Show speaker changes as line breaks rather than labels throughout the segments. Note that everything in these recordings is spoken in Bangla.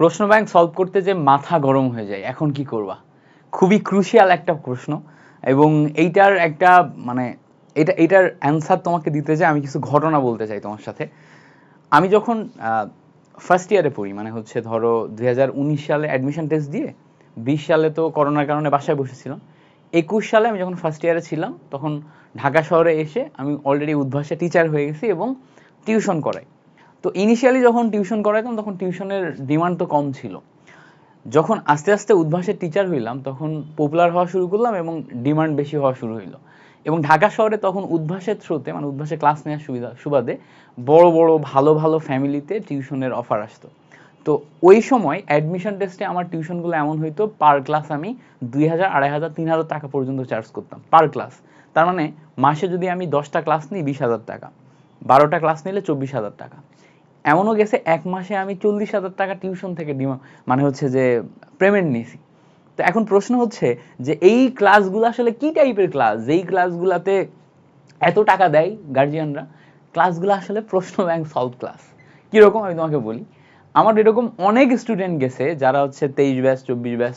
প্রশ্ন ব্যাংক সলভ করতে যে মাথা গরম হয়ে যায়, এখন কি করবা? খুবই ক্রুশিয়াল একটা প্রশ্ন এবং এইটার একটা মানে এটা, এটার অ্যান্সার তোমাকে দিতে চাই আমি কিছু ঘটনা বলতে চাই তোমার সাথে। আমি যখন ফার্স্ট ইয়ারে পড়ি মানে হচ্ছে ধরো দুই হাজার উনিশ সালে অ্যাডমিশন টেস্ট দিয়ে, বিশ সালে তো করোনার কারণে বাসায় বসেছিলাম। একুশ সালে আমি যখন ফার্স্ট ইয়ারে ছিলাম, তখন ঢাকা শহরে এসে আমি অলরেডি উদ্ভাসে টিচার হয়ে গেছি এবং টিউশন করাই। তো ইনিশিয়ালি যখন টিউশন করাইতাম, তখন টিউশনের ডিমান্ড তো কম ছিল। যখন আস্তে আস্তে উদ্ভাসের টিচার হইলাম, তখন পপুলার হওয়া শুরু করলাম এবং ডিমান্ড বেশি হওয়া শুরু হইল। এবং ঢাকা শহরে তখন উদ্ভাসের থ্রুতে মানে উদ্ভাসে ক্লাস নেওয়ার সুবিধা, সুবাদে বড় বড়, ভালো ভালো ফ্যামিলিতে টিউশনের অফার আসতো। তো ওই সময় অ্যাডমিশন টেস্টে আমার টিউশনগুলো এমন হইতো পার ক্লাস আমি দুই হাজার, আড়াই হাজার, তিন হাজার টাকা পর্যন্ত চার্জ করতাম পার ক্লাস তার মানে মাসে যদি আমি দশটা ক্লাস নিই, বিশ হাজার টাকা। বারোটা ক্লাস নিলে চব্বিশ হাজার টাকা। এমনও গেছে, এক মাসে আমি চল্লিশ হাজার টাকা টিউশন থেকে মানে হচ্ছে যে পেমেন্ট নিয়েছি। তো এখন প্রশ্ন হচ্ছে যে এই ক্লাসগুলো আসলে কি টাইপের ক্লাস? যেই ক্লাসগুলোতে এত টাকা দেয় গার্জিয়ানরা ক্লাসগুলো আসলে প্রশ্ন ব্যাংক সলভ ক্লাস কীরকম আমি তোমাকে বলি? আমার এরকম অনেক স্টুডেন্ট গেছে যারা হচ্ছে তেইশ ব্যাস চব্বিশ ব্যাস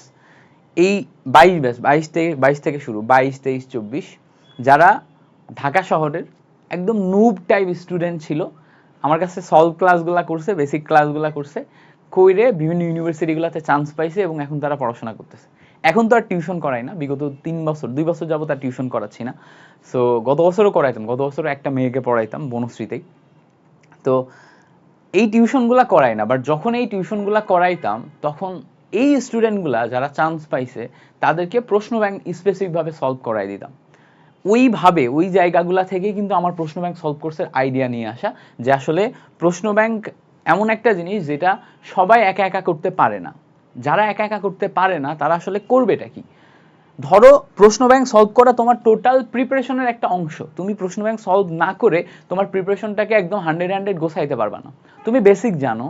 এই বাইশ ব্যাস বাইশ থেকে বাইশ থেকে শুরু, বাইশ, তেইশ, চব্বিশ, যারা ঢাকা শহরের একদম নুব টাইপ স্টুডেন্ট ছিল আমার কাছে সলভ ক্লাসগুলো করছে বেসিক ক্লাসগুলো করছে, কইরে বিভিন্ন ইউনিভার্সিটিগুলোতে চান্স পাইছে এবং এখন তারা পড়াশোনা করতেছে। এখন তো আর টিউশন করাই না, বিগত তিন বছর, দুই বছর যাবত আর টিউশন করাচ্ছি না। সো গত বছরও করাইতাম, গত বছরও একটা মেয়েকে পড়াইতাম বনশ্রীতেই। তো এই টিউশনগুলা করাই না বাট যখন এই টিউশনগুলা করাইতাম, তখন এই স্টুডেন্টগুলা যারা চান্স পাইছে, তাদেরকে প্রশ্ন ব্যাংক স্পেসিফিকভাবে সলভ করাই দিতাম। ওইভাবে ওই জায়গাগুলা থেকে কিন্তু আমার প্রশ্ন ব্যাংক সলভ কোর্সের আইডিয়া নিয়ে আসা, যে আসলে প্রশ্ন ব্যাংক এমন একটা জিনিস যেটা সবাই একা একা করতে পারে না। যারা একা একা করতে পারে না, তারা আসলে করবেটা কি? ধরো, প্রশ্ন ব্যাংক সলভ করা তোমার টোটাল প্রিপারেশনের একটা অংশ। তুমি প্রশ্ন ব্যাংক সলভ না করে তোমার প্রিপারেশনটাকে একদম হান্ড্রেড হান্ড্রেড গোছাইতে পারবা না। তুমি বেসিক জানো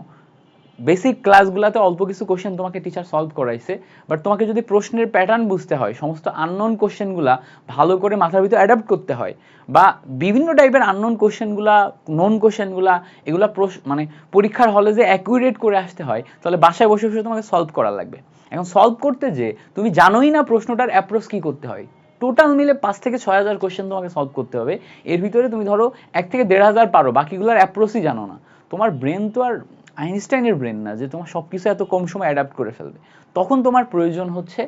বেসিক ক্লাসগুলোতে অল্প কিছু কোশ্চেন তোমাকে টিচার সলভ করাইছে বাট তোমাকে যদি প্রশ্নের প্যাটার্ন বুঝতে হয়, সমস্ত আননোন কোশ্চেনগুলা ভালো করে মাথার ভিতর অ্যাডাপ্ট করতে হয়, বা বিভিন্ন টাইপের আননোন কোশ্চেনগুলা নন কোশ্চেনগুলা এগুলা মানে পরীক্ষার হলে যে অ্যাকুরেট করে আসতে হয়, তাহলে বাসায় বসে বসে তোমাকে সলভ করা লাগবে। এখন সলভ করতে যে তুমি জানোই না প্রশ্নটার অ্যাপ্রোচ কি করতে হয়। টোটাল মিলে পাঁচ থেকে ছয় হাজার কোশ্চেন তোমাকে সলভ করতে হবে। এর ভিতরে তুমি ধরো এক থেকে দেড় হাজার পারো, বাকিগুলোর অ্যাপ্রোচই জানো না। তোমার ব্রেন তো আর আইনস্টাইনের ব্রেন না যে তোমার সব কিছু এত কম সময় অ্যাডাপ্ট করে ফেলবে। তখন তোমার প্রয়োজন হচ্ছে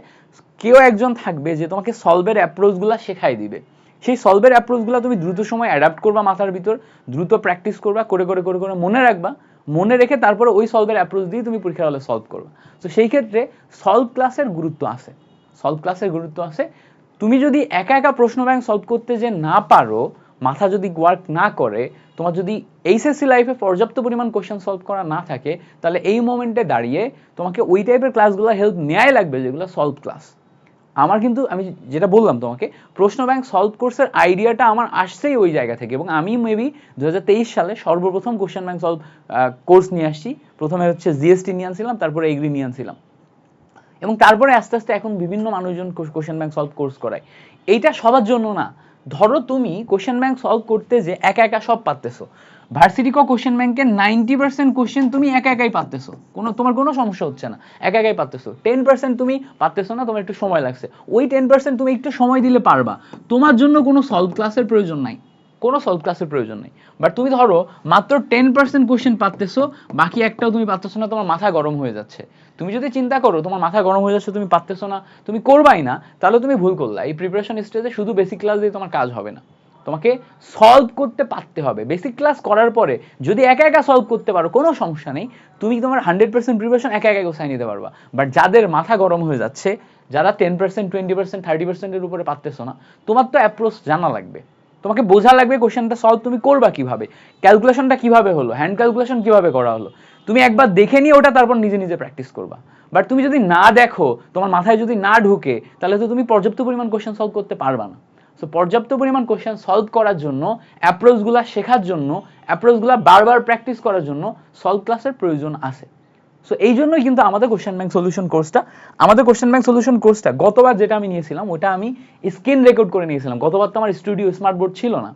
কেউ একজন থাকবে যে তোমাকে সলভের অ্যাপ্রোচগুলো শেখাই দিবে। সেই সলভের অ্যাপ্রোচগুলো তুমি দ্রুত সময় অ্যাডাপ্ট করবা মাথার ভিতর, দ্রুত প্র্যাকটিস করবা, করে করে করে করে মনে রাখবা, মনে রেখে তারপরে ওই সলভের অ্যাপ্রোচ দিয়ে তুমি পরীক্ষার হলে সলভ করবা। তো সেই ক্ষেত্রে সলভ ক্লাসের গুরুত্ব আছে। সলভ ক্লাসের গুরুত্ব আছে। তুমি যদি একা একা প্রশ্ন ব্যাংক সলভ করতে যে না পারো মাথা যদি ওয়ার্ক না করে, তোমার যদি এইচএসসি লাইফে পর্যাপ্ত পরিমাণ কোশ্চেন সলভ করা না থাকে, তাহলে এই মোমেন্টে দাঁড়িয়ে তোমাকে ওই টাইপের ক্লাসগুলো হেল্প নেওয়াই লাগবে যেগুলো সলভ ক্লাস আমার কিন্তু, আমি যেটা বললাম তোমাকে, প্রশ্ন ব্যাংক সলভ কোর্সের আইডিয়াটা আমার আসছেই ওই জায়গা থেকে এবং আমি মেবি দু হাজার তেইশ সালে সর্বপ্রথম কোশ্চেন ব্যাংক সলভ কোর্স নিয়ে আসছি। প্রথমে হচ্ছে জিএসটি নিয়ে আনছিলাম, তারপরে এগ্রি নিয়ে আনছিলাম। এবং তারপরে আস্তে আস্তে এখন বিভিন্ন মানুষজন কোশ্চেন ব্যাংক সলভ কোর্স করায়। এইটা সবার জন্য না। ধরো তুমি কোশ্চেন ব্যাংক সলভ করতে যে একা একা সব পারতেছো। ভার্সিটি কোশ্চেন ব্যাংকের নাইনটি পার্সেন্ট কোশ্চেন তুমি একা একাই পারতেছো। কোনো, তোমার কোনো সমস্যা হচ্ছে না। একা একাই পারতেছো। টেন পার্সেন্ট তুমি পারতেছো না, তোমার একটু সময় লাগছে। ওই টেন পার্সেন্ট তুমি একটু সময় দিলে পারবা। তোমার জন্য কোনো সলভ ক্লাসের প্রয়োজন নাই। কোনো সলভ ক্লাসের প্রয়োজন নেই। বাট তুমি ধরো, মাত্র টেন পার্সেন্ট কোশ্চেন পারতেছো, বাকি একটাও তুমি পারতেছো না, তোমার মাথা গরম হয়ে যাচ্ছে। তুমি যদি চিন্তা করো, তোমার মাথা গরম হয়ে যাচ্ছে, তুমি পারতেছো না, তুমি করবাই না, তাহলে তুমি ভুল করলা। এই প্রিপারেশন স্টেজে শুধু বেসিক ক্লাস দিয়ে তোমার কাজ হবে না। তোমাকে সলভ করতে পারতে হবে। বেসিক ক্লাস করার পরে যদি একা একা সলভ করতে পারো, কোনো সমস্যা নেই। তুমি তোমার হান্ড্রেড পার্সেন্ট প্রিপারেশন একা একা গোছাই নিতে পারবা। বাট যাদের মাথা গরম হয়ে যাচ্ছে, যারা ten percent twenty percent thirty পার্সেন্টের উপরে পারতেছো না, তোমার তো অ্যাপ্রোচ জানা লাগবে। তোমাকে বোঝা লাগবে কোশ্চেনটা সলভ তুমি করবা কীভাবে? ক্যালকুলেশনটা কীভাবে হলো? হ্যান্ড ক্যালকুলেশন কীভাবে করা হলো? তুমি একবার দেখে নিয়ে ওটা তারপর নিজে নিজে প্র্যাকটিস করবা। বাট তুমি যদি না দেখো, তোমার মাথায় যদি না ঢুকে, তাহলে তো তুমি পর্যাপ্ত পরিমাণ কোশ্চেন সলভ করতে পারবা না। সো পর্যাপ্ত পরিমাণ কোশ্চেন সলভ করার জন্য অ্যাপ্রোচগুলো শেখার জন্য অ্যাপ্রোচগুলো বারবার প্র্যাকটিস করার জন্য সলভ ক্লাসের প্রয়োজন আছে। সো এই জন্যই কিন্তু আমাদের কোশ্চেন ব্যাংক সলিউশন কোর্সটা আমাদের কোশ্চেন ব্যাংক সলিউশন কোর্সটা গতবার যেটা আমি নিয়েছিলাম, ওটা আমি স্ক্রিন রেকর্ড করে নিয়েছিলাম। গতবার তো আমার স্টুডিও স্মার্ট বোর্ড ছিল না।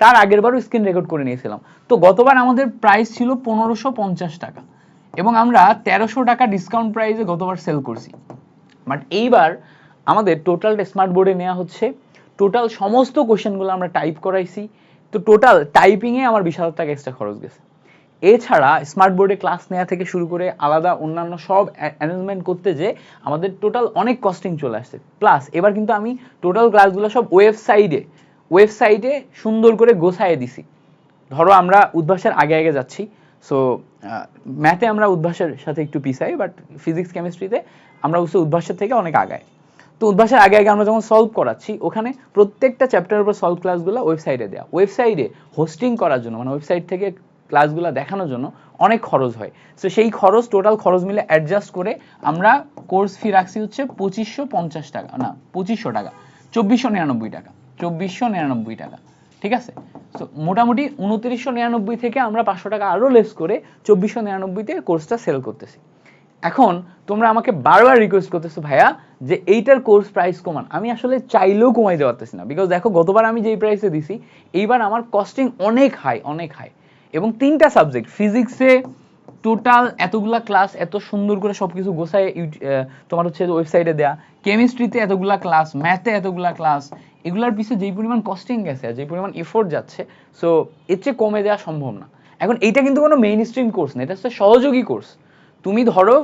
তার আগের বারও স্ক্রিন রেকর্ড করে নিয়েছিলাম। তো গতবার আমাদের প্রাইস ছিল পনেরোশো পঞ্চাশ টাকা। এবং আমরা তেরোশো টাকা ডিসকাউন্ট প্রাইসে গতবার সেল করছি। বাট এইবার আমাদের টোটাল স্মার্ট বোর্ডে নেওয়া হচ্ছে। টোটাল সমস্ত কোশ্চেনগুলো আমরা টাইপ করাইছি। তো টোটাল টাইপিংয়ে আমার বিশ হাজার টাকা এক্সট্রা খরচ গেছে। এছাড়া স্মার্ট বোর্ডে ক্লাস নেওয়া থেকে শুরু করে আলাদা অন্যান্য সব অ্যারেঞ্জমেন্ট করতে যে আমাদের টোটাল অনেক কস্টিং চলে আসছে। প্লাস এবার কিন্তু আমি টোটাল ক্লাসগুলো সব ওয়েবসাইটে ওয়েবসাইটে সুন্দর করে গোছায় দিছি। ধরো আমরা উদ্ভাসের আগে আগে যাচ্ছি। সো ম্যাথে আমরা উদ্ভাসের সাথে একটু পিছাই বাট ফিজিক্স কেমিস্ট্রিতে আমরা হচ্ছে উদ্ভাসের থেকে অনেক আগায় তো উদ্ভাসের আগে আগে আমরা যখন সলভ করাচ্ছি, ওখানে প্রত্যেকটা চ্যাপ্টারের উপর সলভ ক্লাসগুলো ওয়েবসাইটে দেওয়া ওয়েবসাইটে হোস্টিং করার জন্য মানে ওয়েবসাইট থেকে ক্লাসগুলো দেখানোর জন্য অনেক খরচ হয়। সো সেই খরচ টোটাল খরচ মিলে অ্যাডজাস্ট করে আমরা কোর্স ফি রাখছি হচ্ছে পঁচিশশো পঞ্চাশ টাকা। না, পঁচিশশো টাকা। চব্বিশশো নিরানব্বই টাকা। চব্বিশশো নিরানব্বই টাকা। ঠিক আছে? তো মোটামুটি উনত্রিশশো নিরানব্বই থেকে আমরা পাঁচশো টাকা আরও লেস করে চব্বিশশো নিরানব্বইতে কোর্সটা সেল করতেছি। এখন তোমরা আমাকে বারবার রিকোয়েস্ট করতেছো, ভাইয়া, যে এইটার কোর্স প্রাইস কমান। আমি আসলে চাইলেও কমাইতে পারতেছি না। বিকজ দেখো, গতবার আমি যেই প্রাইসে দিছি, এইবার আমার কস্টিং অনেক হাই অনেক হাই এবং তিনটা সাবজেক্ট ফিজিক্সে টোটাল এতগুলা ক্লাস এত সুন্দর করে সব কিছু গোছায় তোমার হচ্ছে ওয়েবসাইটে দেয়া। কেমিস্ট্রিতে এতগুলা ক্লাস ম্যাথে এতগুলা ক্লাস এগুলার পিছনে যেই পরিমাণ কস্টিং গেছে যেই পরিমাণ এফোর্ট যাচ্ছে সো এর চেয়ে কমে দেওয়া সম্ভব না। এখন এইটা কিন্তু কোনো মেইন স্ট্রিম কোর্স না, এটা হচ্ছে সহযোগী কোর্স তুমি ধরো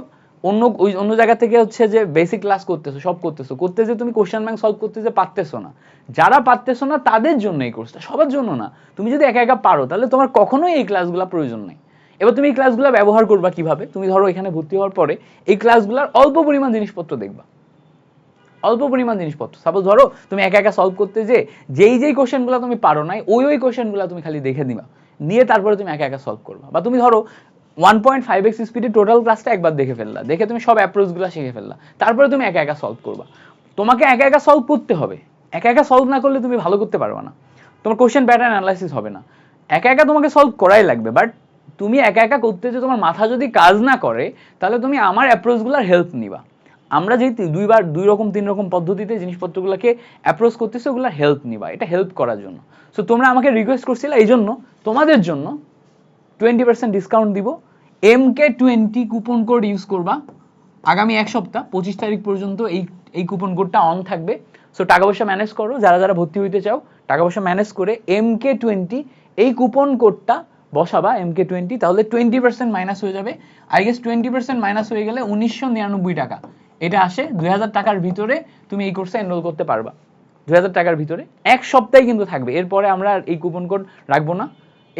অন্য, ওই অন্য জায়গা থেকে হচ্ছে যে বেসিক ক্লাস করতেছো, সব করতেছো। করতে যে তুমি কোশ্চেন ব্যাংক সলভ করতে যে পারতেছো না। যারা পারতেছো না, তাদের জন্য এই কোর্সটা সবার জন্য না। তুমি যদি একা একা পারো, তাহলে তোমার কখনোই এই ক্লাসগুলো প্রয়োজন নেই। এবার তুমি এই ক্লাসগুলো ব্যবহার করবা কীভাবে? তুমি ধরো এখানে ভর্তি হওয়ার পরে, এই ক্লাসগুলোর অল্প পরিমাণ জিনিসপত্র দেখবা। অল্প পরিমাণ জিনিসপত্র। সাপোজ ধরো, তুমি একা একা সলভ করতে যে, যেই যেই কোশ্চেনগুলো তুমি পারো নাই, ওই ওই কোশ্চেনগুলো তুমি খালি দেখে নিবা। নিয়ে তারপরে তুমি একা একা সলভ করবা। বা তুমি ধরো ওয়ান পয়েন্ট ফাইভ এক্স স্পিডে টোটাল ক্লাসটা একবার দেখে ফেললা। দেখে তুমি সব অ্যাপ্রোচগুলো শিখে ফেললা। তারপরে তুমি একা একা সলভ করবা। তোমাকে একা একা সলভ করতে হবে। একা একা সলভ না করলে তুমি ভালো করতে পারবে না। তোমার কোশ্চেন প্যাটার্ন অ্যানালাইসিস হবে না। একা একা তোমাকে সলভ করাই লাগবে বাট তুমি একা একা করতে যে তোমার মাথা যদি কাজ না করে, তাহলে তুমি আমার অ্যাপ্রোচগুলোর হেল্প নিবা। আমরা যেই দুইবার দুই রকম, তিন রকম পদ্ধতিতে জিনিসপত্রগুলোকে অ্যাপ্রোচ করতেছি ওগুলো হেল্প নিবা। এটা হেল্প করার জন্য। সো তোমরা আমাকে রিকোয়েস্ট করছিলে এই জন্য তোমাদের জন্য টোয়েন্টি পার্সেন্ট ডিসকাউন্ট দিব। M K twenty coupon code use করবা। আগামী এক সপ্তাহ, পঁচিশ তারিখ পর্যন্ত এই এই কুপন কোডটা অন থাকবে। সো টাকা পয়সা ম্যানেজ করো। যারা যারা ভর্তি হইতে চাও, টাকা পয়সা ম্যানেজ করে এম কে টোয়েন্টি এই কুপন কোডটা বসাবা এম কে টোয়েন্টি তাহলে টোয়েন্টি পার্সেন্ট মাইনাস হয়ে যাবে। I guess twenty percent minus হয়ে গেলে উনিশশো নিরানব্বই টাকা। এটা আসে দুই হাজার টাকার ভিতরে তুমি এই কোর্সে এনরোল করতে পারবা। দুই হাজার টাকার ভিতরে। এক সপ্তাহে কিন্তু থাকবে। এরপরে আমরা এই কুপন কোড রাখব না।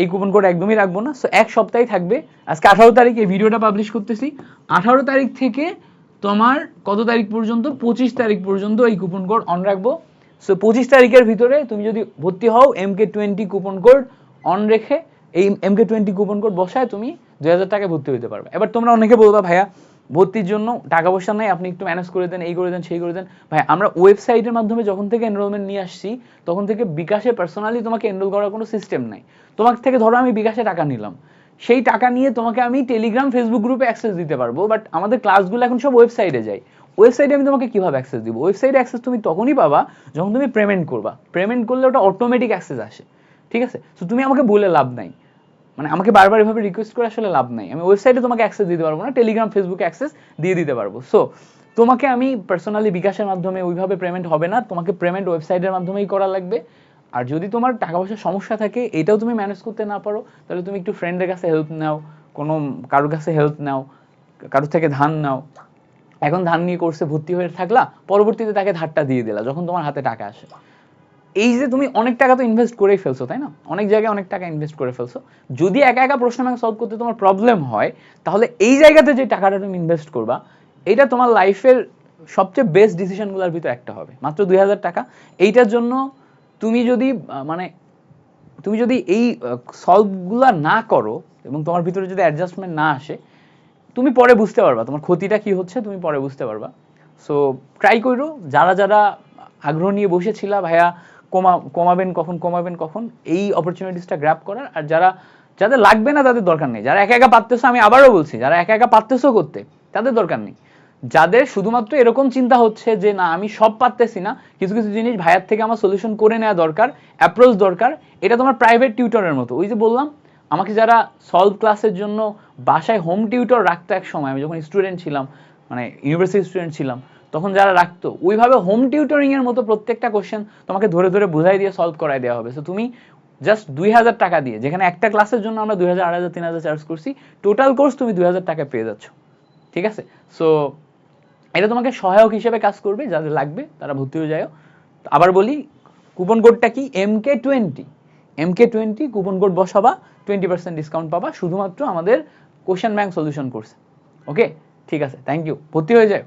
এই কুপন কোড একদমই রাখব না। সো এক সপ্তাহে থাকবে। আজকে আঠারো তারিখ ভিডিওটা পাবলিশ করতেছি। আঠারো তারিখ থেকে তোমার কত তারিখ পর্যন্ত? পঁচিশ তারিখ পর্যন্ত এই কুপন কোড অন রাখব। সো পঁচিশ তারিখের ভিতরে তুমি যদি ভর্তি হও M K twenty coupon code on রেখে, এই M K twenty coupon code বসায় তুমি দুই হাজার টাকায় ভর্তি হতে পারবে। এবার তোমরা অনেকে বলবা, ভাইয়া ভর্তির জন্য টাকা পয়সা নাই, আপনি একটু ম্যানেজ করে দেন, এই করে দেন, সেই করে দেন। ভাই, আমরা ওয়েবসাইটের মাধ্যমে যখন থেকে এনরোলমেন্ট নিয়ে আসছি, তখন থেকে বিকাশে পার্সোনালি তোমাকে এনরোল করার কোনো সিস্টেম নাই। তোমার থেকে ধরো আমি বিকাশে টাকা নিলাম। সেই টাকা নিয়ে তোমাকে আমি টেলিগ্রাম ফেসবুক গ্রুপে অ্যাক্সেস দিতে পারব বাট আমাদের ক্লাসগুলো এখন সব ওয়েবসাইটে যায়। ওয়েবসাইটে আমি তোমাকে কীভাবে অ্যাক্সেস দিব? ওয়েবসাইটে অ্যাক্সেস তুমি তখনই পাবা যখন তুমি পেমেন্ট করবা। পেমেন্ট করলে ওটা অটোমেটিক অ্যাক্সেস আসে। ঠিক আছে? তো তুমি আমাকে বলে লাভ নাই। মানে আমাকে বারবার এভাবে রিকোয়েস্ট করে আসলে লাভ নাই। আমি ওয়েবসাইটে তোমাকে অ্যাক্সেস দিতে পারব না টেলিগ্রাম ফেসবুকে অ্যাক্সেস দিয়ে দিতে পারব। সো তোমাকে আমি পার্সোনালি বিকাশের মাধ্যমে ওইভাবে পেমেন্ট হবে না, তোমাকে পেমেন্ট ওয়েবসাইটের মাধ্যমেই করা লাগবে। আর যদি তোমার টাকা পয়সার সমস্যা থাকে, এটাও তুমি ম্যানেজ করতে না পারো, তাহলে তুমি একটু ফ্রেন্ডের কাছে হেল্প নাও, কোনো কারোর কাছে হেল্প নাও, কারোর থেকে ধান নাও। এখন ধান নিয়ে কোর্সে ভর্তি হয়ে থাকলা, পরবর্তীতে তাকে ধারটা দিয়ে দিলা, যখন তোমার হাতে টাকা আসে। এই যে তুমি অনেক টাকা তো ইনভেস্ট করেই ফেলছো, তাই না? অনেক জায়গায় অনেক টাকা ইনভেস্ট করে ফেলছো। যদি একা একা প্রশ্ন ব্যাংক সলভ করতে তোমার প্রবলেম হয়, তাহলে এই জায়গাতে যে টাকাটা তুমি ইনভেস্ট করবা এটা তোমার লাইফের সবচেয়ে বেস্ট ডিসিশনগুলোর ভিতর একটা হবে। মাত্র দুই হাজার টাকা। এইটার জন্য তুমি যদি মানে তুমি যদি এই সলভগুলা না করো এবং তোমার ভিতরে যদি অ্যাডজাস্টমেন্ট না আসে, তুমি পরে বুঝতে পারবা তোমার ক্ষতিটা কি হচ্ছে, তুমি পরে বুঝতে পারবা। সো ট্রাই করো। যারা যারা আগ্রহ নিয়ে বসেছিলা, ভাইয়া কমা, কমাবেন কখন কমাবেন কখন, এই অপরচুনিটিসটা গ্র্যাব করার। আর যারা, যাদের লাগবে না তাদের দরকার নেই। যারা একা একা পারতেছো, আমি আবারও বলছি, যারা একা একা পারতেছো করতে, তাদের দরকার নেই। যাদের শুধুমাত্র এরকম চিন্তা হচ্ছে যে, না, আমি সব পারতেছি না, কিছু কিছু জিনিস ভাইয়ার থেকে আমার সলিউশন করে নেওয়া দরকার অ্যাপ্রোচ দরকার, এটা তোমার প্রাইভেট টিউটরের মতো। ওই যে বললাম, আমাকে যারা সলভ ক্লাসের জন্য বাসায় হোম টিউটর রাখতো এক সময়, আমি যখন স্টুডেন্ট ছিলাম মানে ইউনিভার্সিটি স্টুডেন্ট ছিলাম তখন যারা রাখতো, ওইভাবে হোম টিউটরিং এর মতো প্রত্যেকটা কোশ্চেন তোমাকে ধরে ধরে বুঝাই দিয়ে সলভ করাই দেওয়া হবে। সো তুমি জাস্ট দুই হাজার টাকা দিয়ে, যেখানে একটা ক্লাসের জন্য আমরা দুই হাজার, আড়াই হাজার, তিন হাজার চার্জ করছি টোটাল কোর্স তুমি দুই হাজার টাকা পেয়ে যাচ্ছ। ঠিক আছে? সো এটা তোমাকে সহায়ক হিসেবে কাজ করবে যাদের লাগবে, তারা ভর্তি হয়ে যাও আবার বলি কুপন কোডটা কি? M K twenty M K twenty coupon code বসাবা twenty percent discount পাবা, শুধুমাত্র আমাদের কোশ্চেন ব্যাংক সলিউশন কোর্সে ওকে ঠিক আছে? থ্যাংক ইউ ভর্তি হয়ে যায়